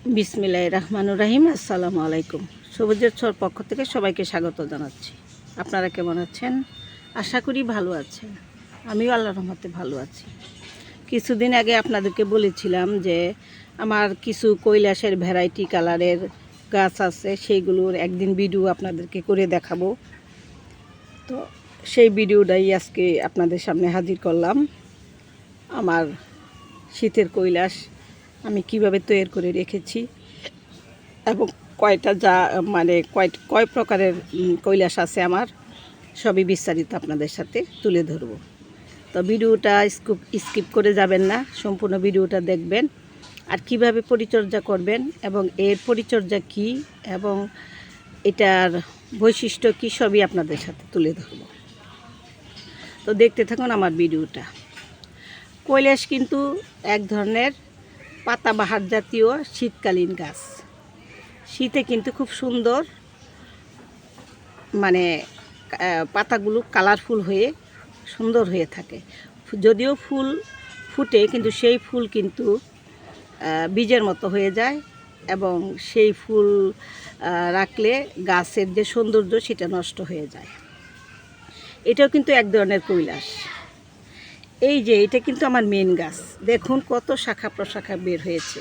বিসমিল্লাহ রহমানুর রাহিম, আসসালামু আলাইকুম। সবুজের ছোর পক্ষ থেকে সবাইকে স্বাগত জানাচ্ছি। আপনারা কেমন আছেন? আশা করি ভালো আছেন। আমিও আল্লাহ রহমতে ভালো আছি। কিছুদিন আগে আপনাদেরকে বলেছিলাম যে আমার কিছু কৈলাসের ভ্যারাইটি কালারের গাছ আছে, সেইগুলোর একদিন ভিডিও আপনাদেরকে করে দেখাবো। তো সেই ভিডিওটাই আজকে আপনাদের সামনে হাজির করলাম। আমার শীতের কৈলাস আমি কীভাবে তৈরি করে রেখেছি এবং কয়টা যা মানে কয় কয় প্রকারের কৈলাস আছে আমার, সবই বিস্তারিত আপনাদের সাথে তুলে ধরব। তো ভিডিওটা স্কুপ, স্কিপ করে যাবেন না, সম্পূর্ণ ভিডিওটা দেখবেন। আর কীভাবে পরিচর্যা করবেন এবং এর পরিচর্যা কি এবং এটার বৈশিষ্ট্য কী, সবই আপনাদের সাথে তুলে ধরব। তো দেখতে থাকুন আমার ভিডিওটা। কৈলাস কিন্তু এক ধরনের পাতাবাহার জাতীয় শীতকালীন গাছ। শীতে কিন্তু খুব সুন্দর মানে পাতাগুলো কালারফুল হয়ে সুন্দর হয়ে থাকে। যদিও ফুল ফুটে, কিন্তু সেই ফুল কিন্তু বীজের মতো হয়ে যায় এবং সেই ফুল রাখলে গাছের যে সৌন্দর্য সেটা নষ্ট হয়ে যায়। এটাও কিন্তু এক ধরনের কৈলাস। এই যে, এটা কিন্তু আমার মেন গাছ। দেখুন কত শাখা প্রশাখা বের হয়েছে।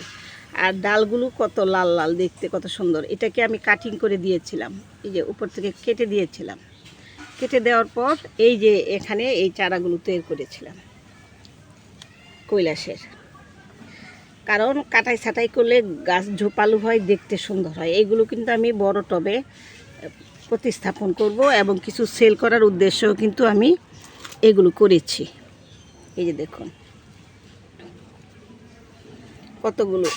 আর ডালগুলো কত লাল লাল, দেখতে কত সুন্দর। এটাকে আমি কাটিং করে দিয়েছিলাম। এই যে, উপর থেকে কেটে দিয়েছিলাম। কেটে দেওয়ার পর এই যে, এখানে এই চারাগুলো তৈরি করেছিলাম। কৈলাসের। কারণ কাটাই ছাটাই করলে গাছ ঝোপালু হয়, দেখতে সুন্দর হয়। এইগুলো কিন্তু আমি বড় টবে প্রতিস্থাপন করব এবং কিছু সেল করার উদ্দেশ্যেও কিন্তু আমি এগুলো করেছি। এই যে দেখুন। কতগুলো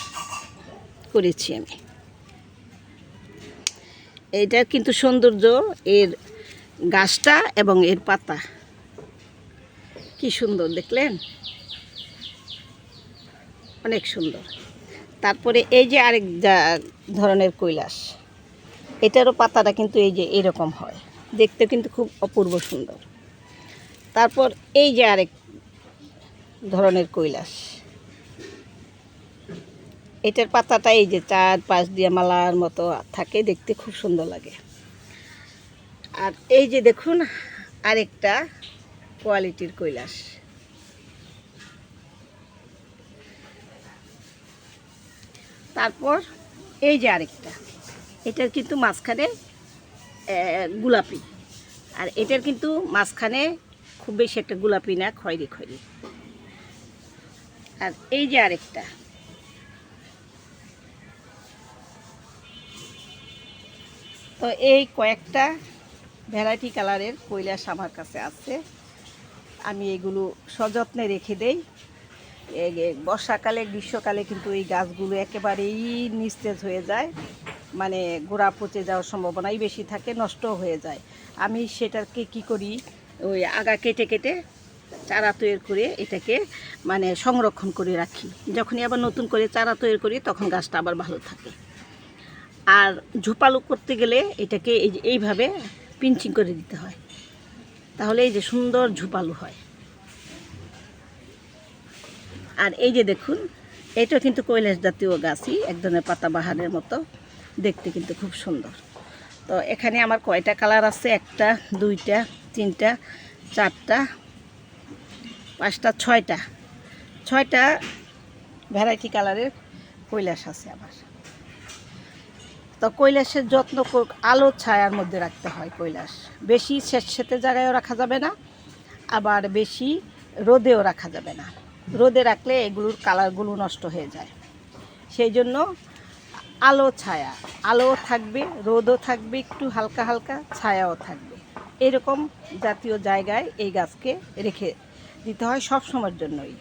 করেছি আমি। এইটা কিন্তু সৌন্দর্য, এর গাছটা এবং এর পাতা। কি সুন্দর, দেখলেন? অনেক সুন্দর। তারপরে এই যে আরেক ধরনের কৈলাস, এটারও পাতাটা কিন্তু এই যে এরকম হয়। দেখতে কিন্তু খুব অপূর্ব সুন্দর। তারপর এই যে আরেক ধরনের কৈলাস। এটার পাতাটা এই যে চার পাঁচ দিয়ে মালার মতো থাকে, দেখতে খুব সুন্দর লাগে। আর এই যে দেখুন, আরেকটা কোয়ালিটির কৈলাস। তারপর এই যে আরেকটা, এটার কিন্তু মাঝখানে গোলাপি। আর এটার কিন্তু মাঝখানে খুব বেশি একটা গোলাপি না, খয়রি খয়েরি। আর এই যে আরেকটা। তো এই কয়েকটা ভ্যারাইটি কালারের কৈলাস আমার কাছে আছে। আমি এগুলো সযত্নে রেখে দেই। বর্ষাকালে, গ্রীষ্মকালে কিন্তু এই গাছগুলো একেবারেই নিস্তেজ হয়ে যায়। মানে গোড়া পচে যাওয়ার সম্ভাবনাই বেশি থাকে, নষ্ট হয়ে যায়। আমি সেটাকে কি করি? ওই আগা কেটে কেটে চারা তৈরি করে এটাকে মানে সংরক্ষণ করে রাখি। যখনই আবার নতুন করে চারা তৈরি করি, তখন গাছটা আবার ভালো থাকে। আর ঝোপালো করতে গেলে এটাকে এই এইভাবে পিঞ্চিং করে দিতে হয়। তাহলে এই যে সুন্দর ঝোপালো হয়। আর এই যে দেখুন এটা কিন্তু কৈলাস জাতীয় গাছই, এক ধরনের পাতাবাহারের মতো। দেখতে কিন্তু খুব সুন্দর। তো এখানে আমার কয়টা কালার আছে? একটা, দুইটা, তিনটা, চারটা পাঁচটা, ছয়টা। ছয়টা ভ্যারাইটি কালারের কৈলাস আছে আমার তো কৈলাসের যত্ন আলো ছায়ার মধ্যে রাখতে হয় কৈলাস। বেশি স্যাঁতস্যাঁতে জায়গায়ও রাখা যাবে না, আবার বেশি রোদেও রাখা যাবে না। রোদে রাখলে এগুলোর কালারগুলো নষ্ট হয়ে যায়। সেই জন্য আলো ছায়া আলোও থাকবে, রোদও থাকবে, একটু হালকা হালকা ছায়াও থাকবে। এরকম জাতীয় জায়গায় এই গাছকে রেখে দিতে হয় সব সময়ের জন্যই।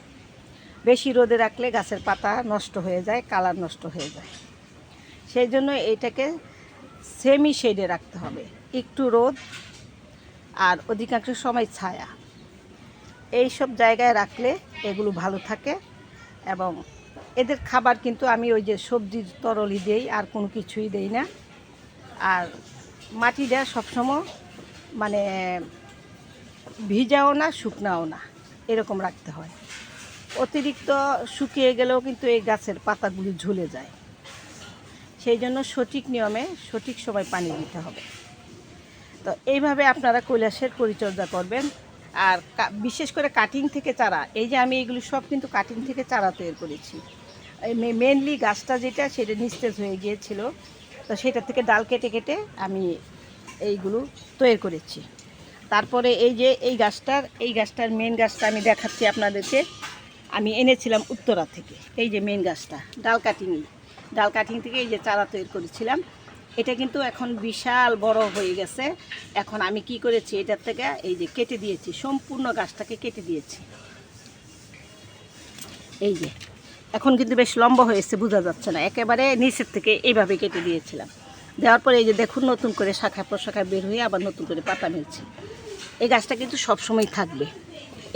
বেশি রোদে রাখলে গাছের পাতা নষ্ট হয়ে যায়, কালার নষ্ট হয়ে যায়। সেই জন্য এইটাকে সেমি শেডে রাখতে হবে। একটু রোদ আর অধিকাংশ সময় ছায়া। এই সব জায়গায় রাখলে এগুলো ভালো থাকে এবং এদের খাবার কিন্তু আমি ওই যে সবজির তরলই দেই, আর কোনো কিছুই দেই না। আর মাটিটা সবসময় মানে ভিজাও না, শুকনাও না। এরকম রাখতে হয়। অতিরিক্ত শুকিয়ে গেলেও কিন্তু এই গাছের পাতাগুলি ঝুলে যায়। সেই জন্য সঠিক নিয়মে সঠিক সময় পানি দিতে হবে। তো এইভাবে আপনারা কৈলাসের পরিচর্যা করবেন। আর বিশেষ করে কাটিং থেকে চারা, এই যে আমি এগুলো সব কিন্তু কাটিং থেকে চারা তৈরি করেছি। মেনলি গাছটা যেটা, সেটা নিস্তেজ হয়ে গিয়েছিল। তো সেটা থেকে ডাল কেটে কেটে আমি এইগুলো তৈরি করেছি। তারপরে এই যে এই গাছটার এই গাছটার মেন গাছটা আমি দেখাচ্ছি আপনাদেরকে। আমি এনেছিলাম উত্তরা থেকে, এই যে মেন গাছটা, ডাল কাটিংই ডাল কাটিং থেকে এই যে চারা তৈরি করেছিলাম। এটা কিন্তু এখন বিশাল বড় হয়ে গেছে। এখন আমি কি করেছি, এটার থেকে এই যে কেটে দিয়েছি, সম্পূর্ণ গাছটাকে কেটে দিয়েছি। এই যে, এখন কিন্তু বেশ লম্বা হয়েছে বোঝা যাচ্ছে না। একেবারে নিচের থেকে এইভাবে কেটে দিয়েছিলাম। দেওয়ার পরে এই যে দেখুন, নতুন করে শাখা প্রশাখা বের হয়ে আবার নতুন করে পাতা মিলছে। এই গাছটা কিন্তু সবসময় থাকবে।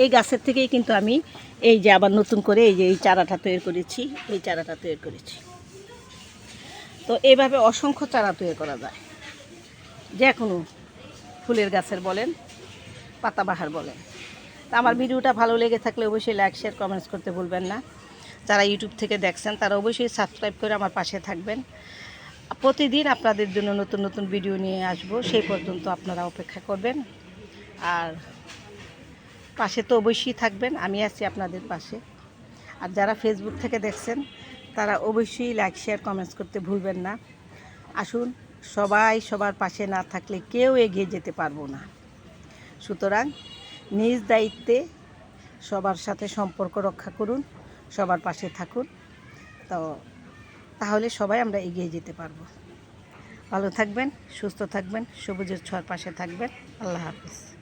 এই গাছের থেকেই কিন্তু আমি এই যে আবার নতুন করে এই যে এই চারাটা তৈরি করেছি, এই চারাটা তৈরি করেছি। তো এইভাবে অসংখ্য চারা তৈরি করা যায়। যে কোনো ফুলের গাছের বলেন, পাতাবাহার বলেন। তা আমার ভিডিওটা ভালো লেগে থাকলে অবশ্যই লাইক শেয়ার কমেন্টস করতে ভুলবেন না। যারা ইউটিউব থেকে দেখছেন, তারা অবশ্যই সাবস্ক্রাইব করে আমার পাশে থাকবেন। প্রতিদিন আপনাদের জন্য নতুন নতুন ভিডিও নিয়ে আসব, সেই পর্যন্ত আপনারা অপেক্ষা করবেন। আর পাশে তো অবশ্যই থাকবেন, আমি আছি আপনাদের পাশে। আর যারা ফেসবুক থেকে দেখছেন, তারা অবশ্যই লাইক শেয়ার কমেন্টস করতে ভুলবেন না। আসুন, সবাই সবার পাশে না থাকলে কেউ এগিয়ে যেতে পারব না। সুতরাং নিজ দায়িত্বে সবার সাথে সম্পর্ক রক্ষা করুন, সবার পাশে থাকুন। তো তাহলে সবাই আমরা এগিয়ে যেতে পারব। ভালো থাকবেন, সুস্থ থাকবেন, সবুজের ছোঁয়ার পাশে থাকবেন। আল্লাহ হাফিজ।